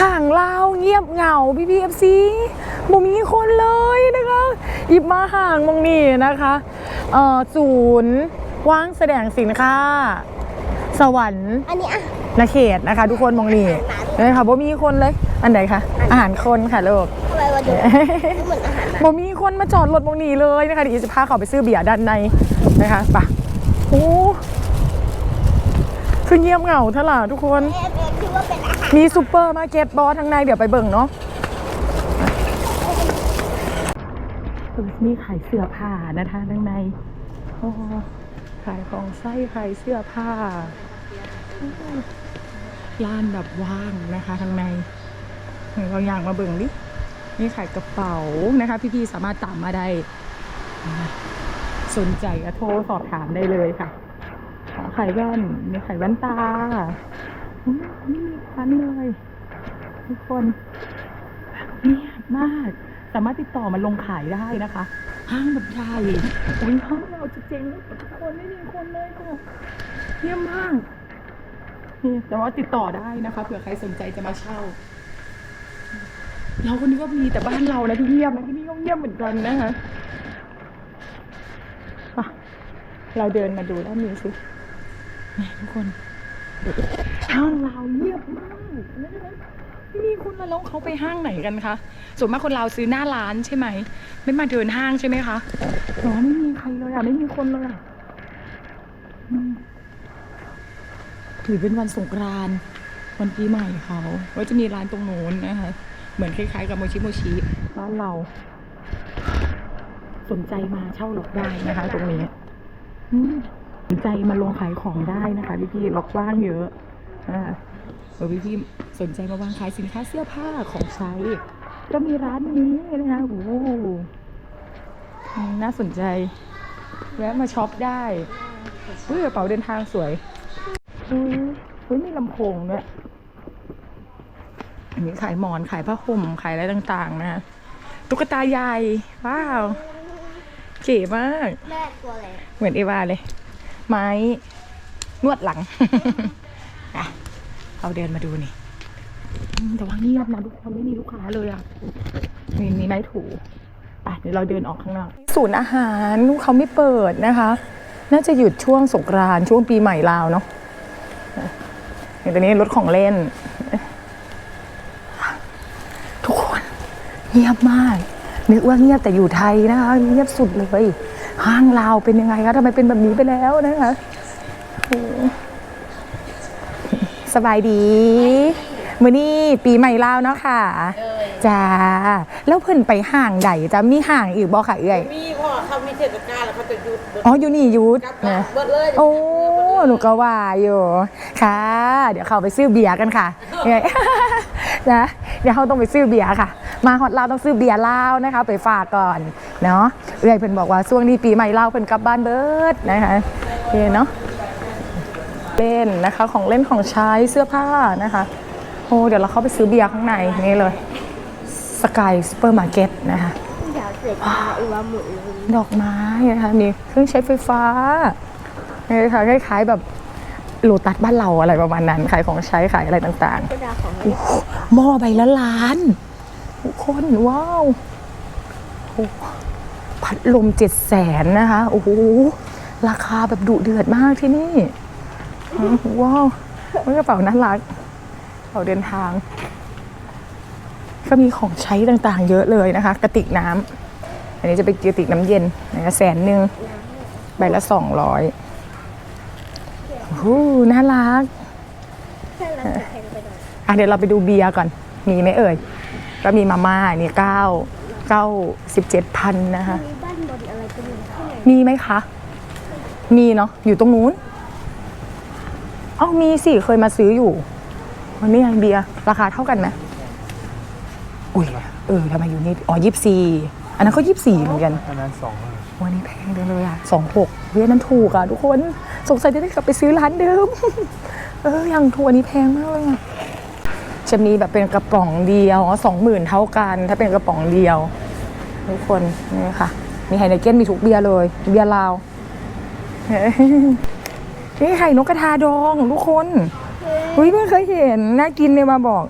ห่างลาวเงียบเหงาพี่พีเอฟซีบ่มีคนเลยนะคะหยิบมาห่างมองนี่นะคะเอ่อศูนย์ว่างแสดงสินค้า สวรรค์อันนี้อะนาเขตนะคะ ทุกคนมองนี่เลยค่ะบ่มีคนเลย อันไหนคะอาหารคนค่ะลูกทำไมวันนี้ไม่เหมือนอาหารหมาบ่มีคนมาจอดรถมองนี่เลยนะคะเดี๋ยวจะพาเขาไปซื้อเบียร์ด้านในนะคะไปะโอ้คือเงียบเหงาเท่าไหร่ทุกคนเอ๊ะเอ๊ะคิดว่าเป็นอาหาร มีซูเปอร์มาร์เก็ตบอสทางในเดี๋ยวไปเบิ่งเนาะมีขายเสื้อผ้านะคะทางในอขายของไส้ขายเสื้อผ้าร้านแบบว่างนะคะทางในเราอยากมาเบิ่งดินี่ขายกระเป๋านะคะ พี่ๆสามารถตามมาได้ สนใจก็โทรสอบถามได้เลยค่ะขายแว่นมีขายแว่นตา อืมไม่มีพันเลย ทุกคนเงียบมาก สามารถติดต่อมาลงขายได้นะคะ ห้างแบบใหญ่โอ้ยห้างเราจะเจ๊งแล้วทุกคนไม่มีคนเลยค่ะเยี่ยมมากนี่แต่ว่าติดต่อได้นะคะเผื่อใครสนใจจะมาเช่า เราคนนี้ก็มีแต่บ้านเรานะที่เงียบนะที่นี่ก็เงียบเหมือนกันนะคะไปเราเดินมาดูด้านนี้สินี่ทุกคน ห้างเราวเงียบมากไม่มีคนมาแล้วเขาไปห้างไหนกันคะส่วนมากคนเราวซื้อหน้าร้านใช่ไหม ไม่มาเดินห้างใช่ไหมคะหรอไม่มีใครเลยอะไม่มีคนเลยอะอืมถือเป็นวันสงกรานต์วันปีใหม่เขาก็จะมีร้านตรงโน้นนะคะ เหมือนคล้ายๆกับโมชิโมชิร้านเรา สนใจมาเช่ารถได้นะคะ ตรงนี้อืมสนใจมาลงขายของได้นะคะพี่พี่ๆล็อกว่างเยอะนะคะเออพี่พี่ๆสนใจมาวางขายสินค้าเสื้อผ้าของใช้ ก็มีร้านนี้นะคะโอ้โหอืมน่าสนใจ แวะมาช็อปได้เฮ้ยกระเป๋าเดินทางสวยอุ้ยเฮ้ยมีลำโพงด้วยอันนี้ขายหมอนขายผ้าห่มขายอะไรต่างๆนะตุ๊กตายายว้าวเก๋มากแม่ตัวอะไรเหมือนเอวาเลย ไม้นวดหลัง อะเราเดินมาดูนี่อืมแต่ว่าเงียบนะทุกคนไม่มีลูกค้าเลยอะมีมีไม้ถูไปเดี๋ยวเราเดินออกข้างนอกศูนย์อาหารเขาไม่เปิดนะคะ น่าจะหยุดช่วงสงกรานต์ช่วงปีใหม่ลาวเนาะอย่างตอนนี้รถของเล่น ทุกคนเงียบมาก นึกว่าเงียบแต่อยู่ไทยนะคะเงียบสุดเลย ห้างลาวเป็นยังไงคะทำไมเป็นแบบนี้ไปแล้วนะคะโอ้ สบายดี มื้อนี้ปีใหม่ลาวเนาะค่ะจ้าแล้วเพิ่นไปห้างใดจะมีห้างอีกบ่ค่ะเอ้ยมีพ่อเขามีเทศกาลแล้วเขาจะหยุดอ๋ออยู่นี่ยุทธกลับนะเบิดเลยโอ้หนูก็ว่าอยู่ค่ะ เดี๋ยวเขาไปซื้อเบียร์กันค่ะเอ้ยนะเดี๋ยวเขาต้องไปซื้อเบียร์ค่ะ มาฮอตลาวต้องซื้อเบียร์ลาวนะคะ ไปฝากก่อนเนาะเอ้ยเพิ่นบอกว่าช่วงนี้ปีใหม่ลาวเพิ่นกลับบ้านเบิดนะคะโอเคเนาะ เล่นนะคะ ของเล่นของใช้เสื้อผ้านะคะโอ้เดี๋ยวเราเข้าไปซื้อเบียร์ข้างในนี่เลยสกายซูเปอร์มาร์เก็ตนะคะเดี๋ยวเสร็จอีว่าหมูดอกไม้นะคะมีเครื่องใช้ไฟฟ้าเนี่ยค่ะคล้ายๆแบบโลตัสบ้านเราอะไรประมาณนั้นขายของใช้ขายอะไรต่างกระดาษของๆโอ้โหหม้อใบละล้านทุกคนว้าวโอ้โหพัดลมเจ็ดแสนนะคะโอ้โหราคาแบบดุเดือดมากที่นี่ ว้าวกระเป๋าน่ารักกระเป๋าเดินทาง ก็มีของใช้ต่างๆ เยอะเลยนะคะ กระติกน้ำอันนี้จะเป็นกระติกน้ำเย็นนะคะแสนหนึ่งใบละสองร้อยโอ้โหน่ารักอันแพงไปหน่อยอะเดี๋ยวเราไปดูเบียร์ก่อน มีไหมเอ่ย ก็มีมาม่านี่เก้าเก้าสิบเจ็ดพันนะคะ มีไหมคะ มีเนาะ อยู่ตรงนู้น เอ้ามีสิเคยมาซื้ออยู่วันนี้ไงเบียร์ราคาเท่ากันไหมอุ้ยเออทำไมอยู่นี่อ๋อยี่สิบสี่อันนั้นก็ยี่สิบสี่เหมือนกันอันนั้นสองเลยวันนี้แพงจังเลยอะสองหกเวียนั้นถูกอะทุกคนสงสัยจะได้กลับไปซื้อร้านเดิม เออยังถูกอันนี้แพงมากเลยอะจะมีแบบเป็นกระป๋องเดียวสองหมื่นเท่ากัน ถ้าเป็นกระป๋องเดียว ทุกคนนี่ค่ะ มีไฮเนเก้นมีทุกเบียร์เลย เบียร์ลาว นี่ไข่นกกระทาดองทุกคนอุ้ยเพิ่งเคยเห็น น่ากินเลยมาบอก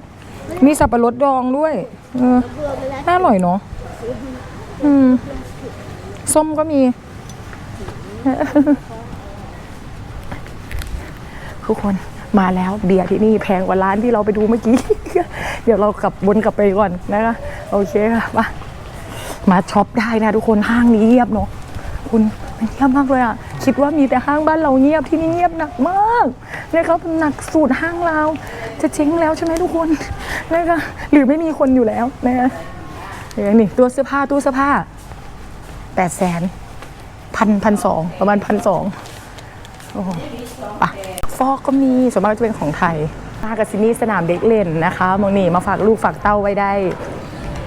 มันมีสับปะรดดองด้วย เออเบื่อไปแล้วน่าอร่อยเนาะอืมส้มก็มี ทุกคนมาแล้วเบียร์ที่นี่แพงกว่าร้านที่เราไปดูเมื่อกี้ เดี๋ยวเรากลับวนกลับไปก่อนนะคะ โอเคค่ะมามาช็อปได้นะทุกคนห้างนี้เงียบเนาะคุณมันเงียบมากเลยอะ คิดว่ามีแต่ห้างบ้านเราเงียบที่นี่เงียบหนักมากนะครับหนักสูตรห้างเราจะเจ๊งแล้วใช่ไหมทุกคนนะคะหรือไม่มีคนอยู่แล้วนะคะเดี๋ยวนี่ตัวเสื้อผ้าตู้เสื้อผ้าแปดแสนพันพันสองประมาณพันสองโอ้ปะฟอกก็มีส่วนมากจะเป็นของไทยมากับซินี่สนามเด็กเล่นนะคะมองนี่มาฝากลูกฝากเต้าไว้ได้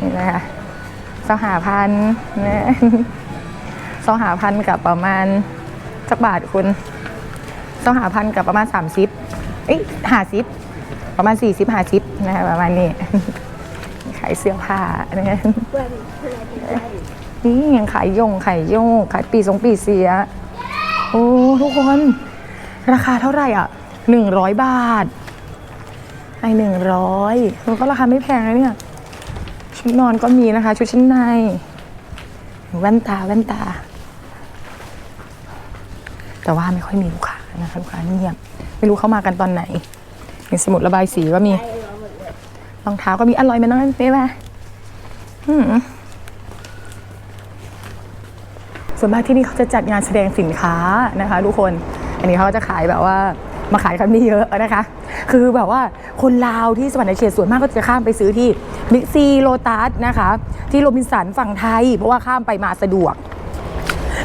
นี่นะคะสหพันนะสหพันกับประมาณ สักบาทคุณสหาพันกับประมาณ 30เอ้ยหาสิบประมาณ 40 50นะคะประมาณนี้ขายเสื้อผ้านะคะนี่ยังขายยงขายยงขายปีสองปีเสีย โอ้ทุกคน ราคาเท่าไหร่อะหนึ่งร้อยบาทไอหนึ่งร้อยมันก็ราคาไม่แพงนะเนี่ย ชุดนอนก็มีนะคะ ชุดชั้นในแว่นตาแว่นตา แต่ว่าไม่ค่อยมีลูกค้านะคะลูกค้าเงียบไม่รู้เข้ามากันตอนไหนมีสมุดระบายสีก็มีรองเท้าก็มีอร่อยไหมน้องเป๊ะไหมส่วนมากที่นี่เขาจะจัดงานแสดงสินค้านะคะ ทุกคน อันนี้เขาก็จะขายแบบว่ามาขายกันไม่เยอะนะคะ คือแบบว่าคนลาวที่สวรรค์เขตส่วนมากก็จะข้ามไปซื้อที่บิ๊กซีโลตัสนะคะ ที่โรบินสันฝั่งไทย เพราะว่าข้ามไปมาสะดวก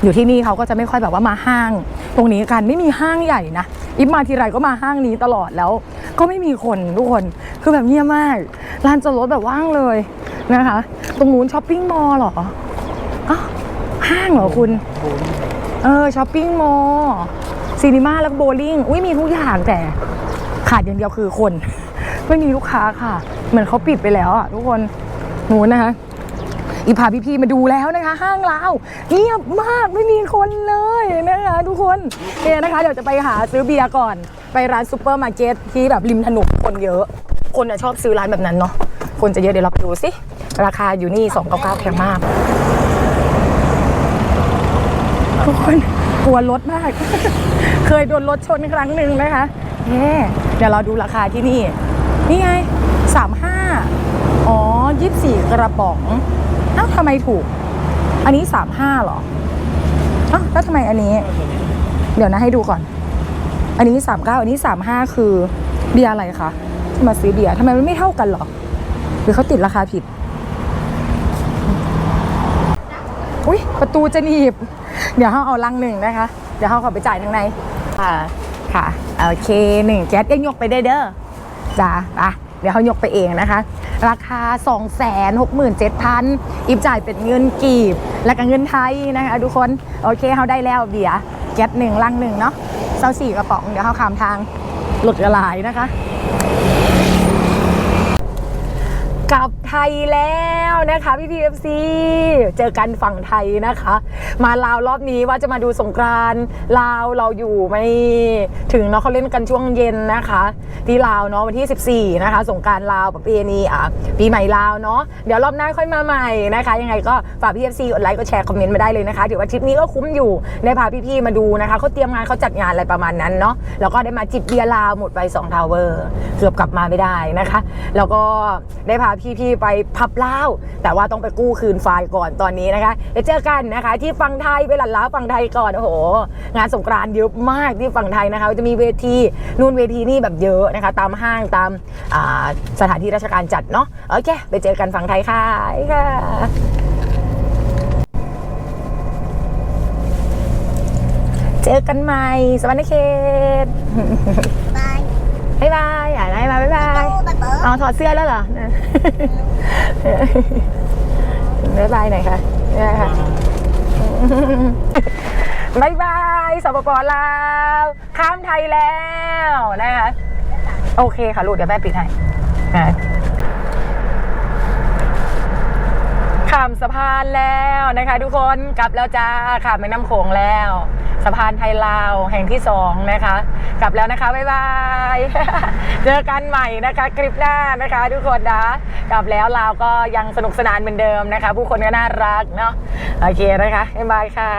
อยู่ที่นี่เขาก็จะไม่ค่อยแบบว่ามาห้าง ตรงนี้กันไม่มีห้างใหญ่นะอิฟมาทีไรก็มาห้างนี้ตลอดแล้ว ก็ไม่มีคนทุกคนคือแบบเงียบมากลานจอดรถแบบว่างเลยนะคะ ตรงนู้นช้อปปิ้งมอลล์หรออ้าห้างเหรอคุณ เออช้อปปิ้งมอลล์ซีนีมาแล้วก็โบลิ่งอุ้ยมีทุกอย่างแต่ขาดอย่างเดียวคือคน ไม่มีลูกค้าค่ะ เหมือนเขาปิดไปแล้วอะทุกคนหนูนะคะ อีพาพี่พีมาดูแล้วนะคะ ห้างเราเงียบมากไม่มีคนเลยนะคะทุกคนเนี่ยนะคะ เดี๋ยวจะไปหาซื้อเบียร์ก่อน ไปร้านซูเปอร์มาร์เก็ตที่แบบริมถนนคนเยอะ คนน่ะชอบซื้อร้านแบบนั้นเนาะคนจะเยอะเดี๋ยวเราไปดูสิราคาอยู่นี่299แพงมากทุกคนกลัวรถมาก เคยโดนรถชนครั้งหนึ่งนะคะเย่เดี๋ยวเราดูราคาที่นี่ นี่ไงสามห้าอ๋อยี่สิบสี่กระป๋อง อ้าทำไมถูก อันนี้สามห้าหรอเอ้าแล้วทำไมอันนี้ เดี๋ยวนะให้ดูก่อน อันนี้สามเก้าอันนี้สามห้าคือเบียร์อะไรคะที่มาซื้อเบียร์ทำไมมันไม่เท่ากันหรอ หรือเขาติดราคาผิด อุ้ยประตูจะหนีบ เดี๋ยวเขาเอาลังหนึ่งนะคะ เดี๋ยวเขาขอไปจ่ายทางใน ค่ะ ค่ะ โอเคหนึ่งแก๊สยังยกไปได้เด้อจ้าอะเดี๋ยวเขายกไปเองนะคะ ราคา 2 6 7 0 0 0อิบจ่ายเป็นเงินกีบ และก็เงินไทยนะคะทุกคน โอเคเขาได้แล้วเบียร์แก๊สหนึ่งลังหนึ่งเนาะเซาสี่กระป๋องเดี๋ยวเขาขามทางหลุดกระลายนะคะ ไทยแล้วนะคะพี่พีเอฟซีเจอกันฝั่งไทยนะคะ มาลาวรอบนี้ว่าจะมาดูสงกรานลาวเราอยู่ไม่ถึงเนาะเขาเล่นกันช่วงเย็นนะคะ ที่ลาวเนาะวันที่ 14 นะคะ สงกรารลาวประเพณีอะปีใหม่ลาวเนาะเดี๋ยวรอบหน้าค่อยมาใหม่นะคะ ยังไงก็ฝากพี่เอฟซีกดไลค์กดแชร์คอมเมนต์มาได้เลยนะคะถือว่าทริปนี้ก็คุ้มอยู่ได้พาพี่ๆมาดูนะคะเขาเตรียมงานเขาจัดงานอะไรประมาณนั้นเนาะแล้วก็ได้มาจิบเบียร์ลาวหมดไป2ทาวเวอร์เกือบกลับมาไม่ได้นะคะ แล้วก็ได้พาพี่ๆไปพับเล่าวแต่ว่าต้องไปกู้คืนไฟล์ก่อนตอนนี้นะคะเดี๋ยวเจอกันนะคะ ที่ฝั่งไทยไปหลันล้าฝั่งไทยก่อนโอ้โห งานสงกรานต์เยอะมากที่ฝั่งไทยนะคะจะมีเวทีนู่นเวทีนี่แบบเยอะนะคะ ตามห้างตามอ่าสถานที่ราชการจัดเนาะโอเคไปเจอกันฝั่งไทยค่ะค่ะเจอกันใหม่สวัสดีเขตบายบ๊ายบายอะบ๊ายบายบ๊ายบายประตู เอาถอดเสื้อแล้วเหรอบ๊ายบายหน่อยค่ะนี่ค่ะบ๊ายบายสปปลาวข้ามไทยแล้วนะคะ โอเคค่ะลูกเดี๋ยวแม่ปิดให้อะ ข้ามสะพานแล้วนะคะ ทุกคนกลับแล้วจ้าข้ามแม่น้ำโขงแล้ว สะพานไทยลาวแห่งที่สองนะคะ กลับแล้วนะคะบ๊ายบายเจอกันใหม่นะคะคลิปหน้านะคะ ทุกคนนะกลับแล้วลาวก็ยังสนุกสนานเหมือนเดิมนะคะ ผู้คนก็น่ารักเนาะโอเคนะคะบ๊ายบายค่ะ